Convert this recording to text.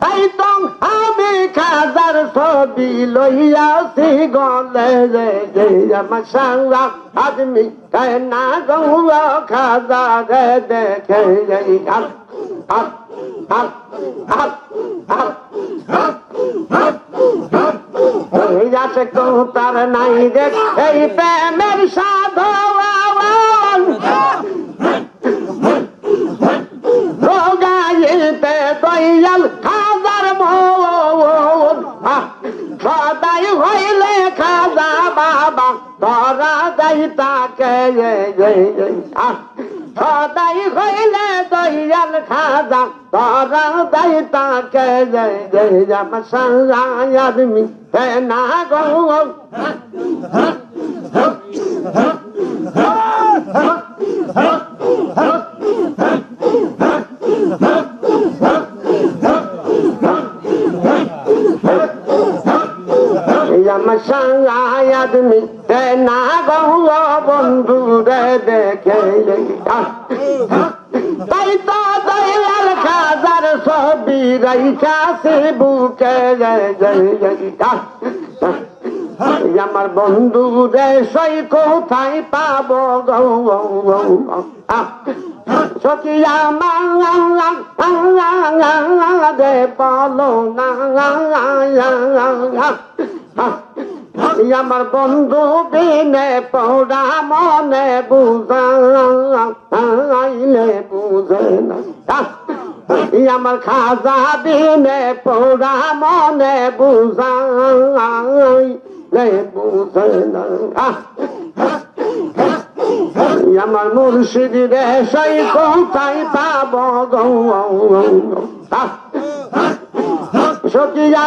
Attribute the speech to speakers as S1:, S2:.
S1: তাই তো আমি খাজার ছবি লইয়াছি গলে সারা আদমি কেনা গৌয়া খাজা রে দেখে রে হাত হাত হাত হাত হাত এই আছে কৌতার নাই রে এই প্রেমের সাধন দয়াল খাজার মন। সদাই হইলে খাজা বাবা, ধরা যাই তাকে। সদাই হইলে দয়াল খাজা, ধরা যাই তাকে। আদমি না গো। আদমি রে না গৌ বন্ধু রে দেখে তাই তো দয়াল খাজার ছবি রাইখাছে বুকে আমার বন্ধু রে সই কোথায় পাবো গৌ সখিয়া মাংলা দে বলো না আমার বন্ধু বিনে পৌড়া মনে বুঝাইলে বুঝে না। আমার খাজা বিনে পৌড়া মনে বুঝাইলে বুঝে না। আমার মুর্শিদ রে সেই কোথায় পাব গৌ? সখিয়া